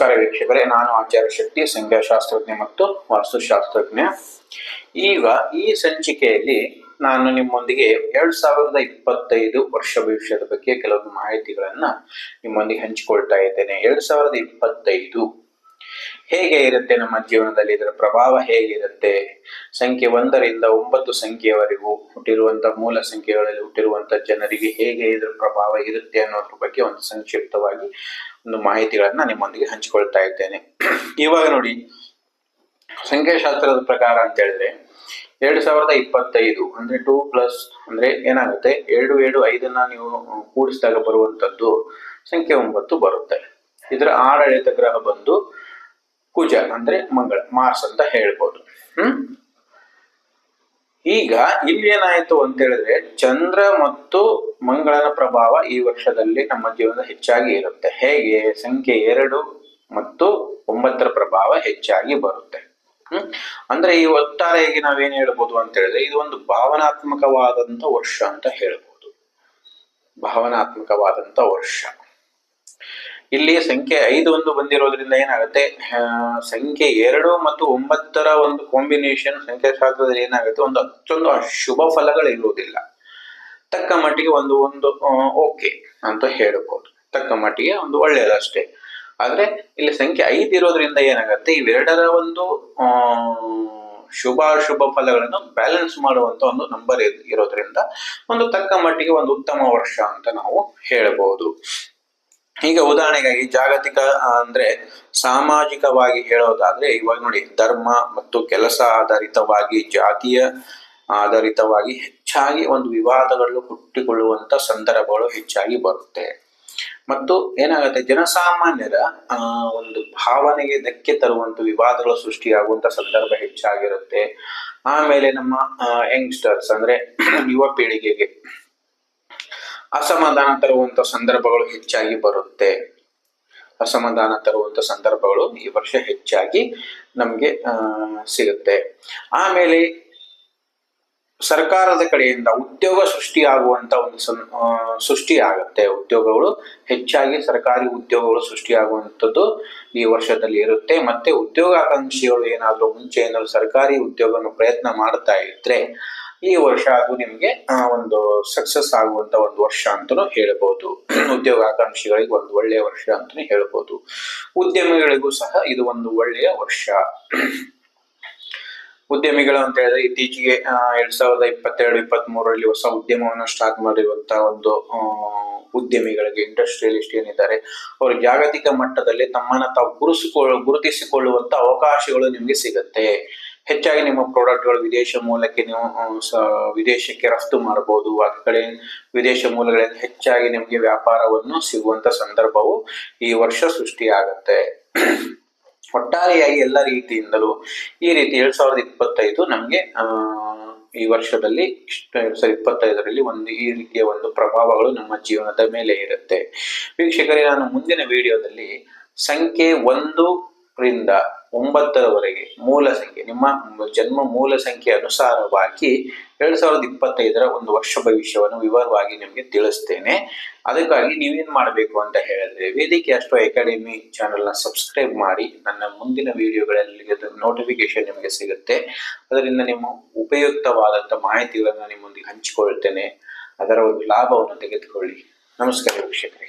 ನಮಸ್ಕಾರ ವೀಕ್ಷಕರೇ, ನಾನು ಆಚಾರ್ಯ ಶಕ್ತಿ ಸಂಖ್ಯಾಶಾಸ್ತ್ರಜ್ಞ ಮತ್ತು ವಾಸ್ತುಶಾಸ್ತ್ರಜ್ಞ. ಈಗ ಈ ಸಂಚಿಕೆಯಲ್ಲಿ ನಾನು ನಿಮ್ಮೊಂದಿಗೆ ಎರಡ್ ಸಾವಿರದ ಇಪ್ಪತ್ತೈದು ವರ್ಷ ಭವಿಷ್ಯದ ಬಗ್ಗೆ ಕೆಲವೊಂದು ಮಾಹಿತಿಗಳನ್ನ ನಿಮ್ಮೊಂದಿಗೆ ಹಂಚಿಕೊಳ್ತಾ ಇದ್ದೇನೆ. ಎರಡ್ ಸಾವಿರದ ಇಪ್ಪತ್ತೈದು ಹೇಗೆ ಇರುತ್ತೆ ನಮ್ಮ ಜೀವನದಲ್ಲಿ ಇದರ ಪ್ರಭಾವ ಹೇಗಿರುತ್ತೆ? ಸಂಖ್ಯೆ ಒಂದರಿಂದ ಒಂಬತ್ತು ಸಂಖ್ಯೆಯವರೆಗೂ ಹುಟ್ಟಿರುವಂತಹ ಮೂಲ ಸಂಖ್ಯೆಗಳಲ್ಲಿ ಹುಟ್ಟಿರುವಂತಹ ಜನರಿಗೆ ಹೇಗೆ ಇದರ ಪ್ರಭಾವ ಇರುತ್ತೆ ಅನ್ನೋದ್ರ ಬಗ್ಗೆ ಒಂದು ಸಂಕ್ಷಿಪ್ತವಾಗಿ ಒಂದು ಮಾಹಿತಿಗಳನ್ನ ನಿಮ್ಮೊಂದಿಗೆ ಹಂಚಿಕೊಳ್ತಾ ಇದ್ದೇನೆ. ಇವಾಗ ನೋಡಿ, ಸಂಖ್ಯಾಶಾಸ್ತ್ರದ ಪ್ರಕಾರ ಅಂತ ಹೇಳಿದ್ರೆ, ಎರಡ್ ಸಾವಿರದ ಇಪ್ಪತ್ತೈದು ಅಂದ್ರೆ ಟೂ ಪ್ಲಸ್ ಅಂದ್ರೆ ಏನಾಗುತ್ತೆ? ಎರಡು ಎರಡು ಐದನ್ನ ನೀವು ಕೂಡಿಸಿದಾಗ ಬರುವಂತದ್ದು ಸಂಖ್ಯೆ ಒಂಬತ್ತು ಬರುತ್ತೆ. ಇದರ ಆಡಳಿತ ಗ್ರಹ ಬಂದು ಕುಜ ಅಂದ್ರೆ ಮಂಗಳ, ಮಾರ್ಸ್ ಅಂತ ಹೇಳ್ಬೋದು. ಹ್ಮ್? ಈಗ ಇಲ್ಲಿ ಏನಾಯ್ತು ಅಂತ ಹೇಳಿದ್ರೆ ಚಂದ್ರ ಮತ್ತು ಮಂಗಳನ ಪ್ರಭಾವ ಈ ವರ್ಷದಲ್ಲಿ ನಮ್ಮ ಜೀವನದ ಹೆಚ್ಚಾಗಿ ಇರುತ್ತೆ. ಹೇಗೆ? ಸಂಖ್ಯೆ ಎರಡು ಮತ್ತು ಒಂಬತ್ತರ ಪ್ರಭಾವ ಹೆಚ್ಚಾಗಿ ಬರುತ್ತೆ. ಹ್ಮ್? ಅಂದ್ರೆ ಈ ಒಟ್ಟಾರೆಯಾಗಿ ನಾವೇನ್ ಹೇಳ್ಬೋದು ಅಂತ ಹೇಳಿದ್ರೆ ಇದು ಒಂದು ಭಾವನಾತ್ಮಕವಾದಂತ ವರ್ಷ ಅಂತ ಹೇಳ್ಬೋದು. ಭಾವನಾತ್ಮಕವಾದಂತ ವರ್ಷ. ಇಲ್ಲಿ ಸಂಖ್ಯೆ ಐದು ಒಂದು ಬಂದಿರೋದ್ರಿಂದ ಏನಾಗುತ್ತೆ? ಸಂಖ್ಯೆ ಎರಡು ಮತ್ತು ಒಂಬತ್ತರ ಒಂದು ಕಾಂಬಿನೇಷನ್ ಸಂಖ್ಯಾಶಾಸ್ತ್ರದಲ್ಲಿ ಏನಾಗುತ್ತೆ? ಒಂದು ಅಷ್ಟೊಂದು ಅಶುಭ ಫಲಗಳು ಇರುವುದಿಲ್ಲ ತಕ್ಕ ಮಟ್ಟಿಗೆ ಒಂದು ಒಂದು ಓಕೆ ಅಂತ ಹೇಳ್ಬೋದು. ತಕ್ಕ ಮಟ್ಟಿಗೆ ಒಂದು ಒಳ್ಳೆಯದಷ್ಟೇ. ಆದ್ರೆ ಇಲ್ಲಿ ಸಂಖ್ಯೆ ಐದು ಇರೋದ್ರಿಂದ ಏನಾಗುತ್ತೆ? ಇವೆರಡರ ಒಂದು ಶುಭ ಶುಭ ಫಲಗಳನ್ನು ಬ್ಯಾಲೆನ್ಸ್ ಮಾಡುವಂತ ಒಂದು ನಂಬರ್ ಇರೋದ್ರಿಂದ ಒಂದು ತಕ್ಕ ಮಟ್ಟಿಗೆ ಒಂದು ಉತ್ತಮ ವರ್ಷ ಅಂತ ನಾವು ಹೇಳಬಹುದು ಈಗ ಉದಾಹರಣೆಗಾಗಿ ಜಾಗತಿಕ ಅಂದ್ರೆ ಸಾಮಾಜಿಕವಾಗಿ ಹೇಳೋದಾದ್ರೆ ಇವಾಗ ನೋಡಿ ಧರ್ಮ ಮತ್ತು ಕೆಲಸ ಆಧಾರಿತವಾಗಿ, ಜಾತಿಯ ಆಧಾರಿತವಾಗಿ ಹೆಚ್ಚಾಗಿ ಒಂದು ವಿವಾದಗಳು ಹುಟ್ಟಿಕೊಳ್ಳುವಂತ ಸಂದರ್ಭಗಳು ಹೆಚ್ಚಾಗಿ ಬರುತ್ತೆ. ಮತ್ತು ಏನಾಗುತ್ತೆ, ಜನಸಾಮಾನ್ಯರ ಒಂದು ಭಾವನೆಗೆ ಧಕ್ಕೆ ತರುವಂತ ವಿವಾದಗಳು ಸೃಷ್ಟಿಯಾಗುವಂತ ಸಂದರ್ಭ ಹೆಚ್ಚಾಗಿರುತ್ತೆ. ಆಮೇಲೆ ನಮ್ಮ ಯಂಗ್ಸ್ಟರ್ಸ್ ಅಂದ್ರೆ ಯುವ ಪೀಳಿಗೆಗೆ ಅಸಮಾಧಾನ ತರುವಂತ ಸಂದರ್ಭಗಳು ಹೆಚ್ಚಾಗಿ ಬರುತ್ತೆ. ಅಸಮಾಧಾನ ತರುವಂತ ಸಂದರ್ಭಗಳು ಈ ವರ್ಷ ಹೆಚ್ಚಾಗಿ ನಮ್ಗೆ ಸಿಗುತ್ತೆ. ಆಮೇಲೆ ಸರ್ಕಾರದ ಕಡೆಯಿಂದ ಉದ್ಯೋಗ ಸೃಷ್ಟಿಯಾಗುವಂತ ಒಂದು ಸನ್ ಸೃಷ್ಟಿ ಆಗುತ್ತೆ ಉದ್ಯೋಗಗಳು ಹೆಚ್ಚಾಗಿ ಸರ್ಕಾರಿ ಉದ್ಯೋಗಗಳು ಸೃಷ್ಟಿಯಾಗುವಂಥದ್ದು ಈ ವರ್ಷದಲ್ಲಿ ಇರುತ್ತೆ. ಮತ್ತೆ ಉದ್ಯೋಗಾಕಾಂಕ್ಷಿಗಳು ಏನಾದರೂ ಮುಂಚೆ ಏನಾದ್ರು ಸರ್ಕಾರಿ ಉದ್ಯೋಗವನ್ನು ಪ್ರಯತ್ನ ಮಾಡ್ತಾ ಇದ್ರೆ ಈ ವರ್ಷ ಅದು ನಿಮಗೆ ಒಂದು ಸಕ್ಸಸ್ ಆಗುವಂತ ಒಂದು ವರ್ಷ ಅಂತಲೂ ಉದ್ಯೋಗ ಆಕಾಂಕ್ಷಿಗಳಿಗೆ ಒಂದು ಒಳ್ಳೆಯ ವರ್ಷ ಅಂತಾನೆ ಹೇಳಬಹುದು ಉದ್ಯಮಿಗಳಿಗೂ ಸಹ ಇದು ಒಂದು ಒಳ್ಳೆಯ ವರ್ಷ. ಉದ್ಯಮಿಗಳು ಅಂತ ಹೇಳಿದ್ರೆ ಇತ್ತೀಚೆಗೆ ಎರಡ್ ಸಾವಿರದ ಇಪ್ಪತ್ತೆರಡು ಇಪ್ಪತ್ತ್ ಮೂರರಲ್ಲಿ ಹೊಸ ಉದ್ಯಮವನ್ನು ಸ್ಟಾರ್ಟ್ ಮಾಡಿರುವಂತಹ ಒಂದು ಉದ್ಯಮಿಗಳಿಗೆ ಇಂಡಸ್ಟ್ರಿಯಲಿಸ್ಟ್ ಏನಿದ್ದಾರೆ, ಅವರು ಜಾಗತಿಕ ಮಟ್ಟದಲ್ಲಿ ತಮ್ಮನ್ನ ತಾವು ಗುರುಸಿಕೊಳ್ಳ ಗುರುತಿಸಿಕೊಳ್ಳುವಂತ ಅವಕಾಶಗಳು ನಿಮಗೆ ಸಿಗುತ್ತೆ. ಹೆಚ್ಚಾಗಿ ನಿಮ್ಮ ಪ್ರಾಡಕ್ಟ್ಗಳು ವಿದೇಶ ಮೂಲಕ್ಕೆ ನೀವು ವಿದೇಶಕ್ಕೆ ರಫ್ತು ಮಾಡಬಹುದು ಆ ಕಡೆ ವಿದೇಶ ಮೂಲಗಳಿಂದ ಹೆಚ್ಚಾಗಿ ನಿಮಗೆ ವ್ಯಾಪಾರವನ್ನು ಸಿಗುವಂತ ಸಂದರ್ಭವು ಈ ವರ್ಷ ಸೃಷ್ಟಿಯಾಗುತ್ತೆ. ಒಟ್ಟಾರೆಯಾಗಿ ಎಲ್ಲ ರೀತಿಯಿಂದಲೂ ಈ ರೀತಿ ಎರಡ್ ಸಾವಿರದ ಇಪ್ಪತ್ತೈದು ನಮಗೆ ಈ ವರ್ಷದಲ್ಲಿ ಎರಡ್ ಸಾವಿರದ ಇಪ್ಪತ್ತೈದರಲ್ಲಿ ಒಂದು, ಈ ರೀತಿಯ ಒಂದು ಪ್ರಭಾವಗಳು ನಮ್ಮ ಜೀವನದ ಮೇಲೆ ಇರುತ್ತೆ. ವೀಕ್ಷಕರೇ, ನಾನು ಮುಂದಿನ ವಿಡಿಯೋದಲ್ಲಿ ಸಂಖ್ಯೆ ಒಂದು ರಿಂದ ಒಂಬತ್ತರವರೆಗೆ ಮೂಲ ಸಂಖ್ಯೆ, ನಿಮ್ಮ ಜನ್ಮ ಮೂಲ ಸಂಖ್ಯೆ ಅನುಸಾರವಾಗಿ ಎರಡ್ ಸಾವಿರದ ಇಪ್ಪತ್ತೈದರ ಒಂದು ವರ್ಷ ಭವಿಷ್ಯವನ್ನು ವಿವರವಾಗಿ ನಿಮಗೆ ತಿಳಿಸ್ತೇನೆ. ಅದಕ್ಕಾಗಿ ನೀವೇನ್ ಮಾಡಬೇಕು ಅಂತ ಹೇಳಿದ್ರೆ ವೇದಿಕೆ ಅಷ್ಟೋ ಅಕಾಡೆಮಿ ಚಾನೆಲ್ನ ಸಬ್ಸ್ಕ್ರೈಬ್ ಮಾಡಿ, ನನ್ನ ಮುಂದಿನ ವಿಡಿಯೋಗಳಲ್ಲಿ ನೋಟಿಫಿಕೇಶನ್ ನಿಮಗೆ ಸಿಗುತ್ತೆ. ಅದರಿಂದ ನಿಮ್ಮ ಉಪಯುಕ್ತವಾದಂಥ ಮಾಹಿತಿಗಳನ್ನು ನಿಮ್ಮೊಂದಿಗೆ ಹಂಚಿಕೊಳ್ಳುತ್ತೇನೆ ಅದರ ಒಂದು ಲಾಭವನ್ನು ತೆಗೆದುಕೊಳ್ಳಿ. ನಮಸ್ಕಾರ ವೀಕ್ಷಕರೇ.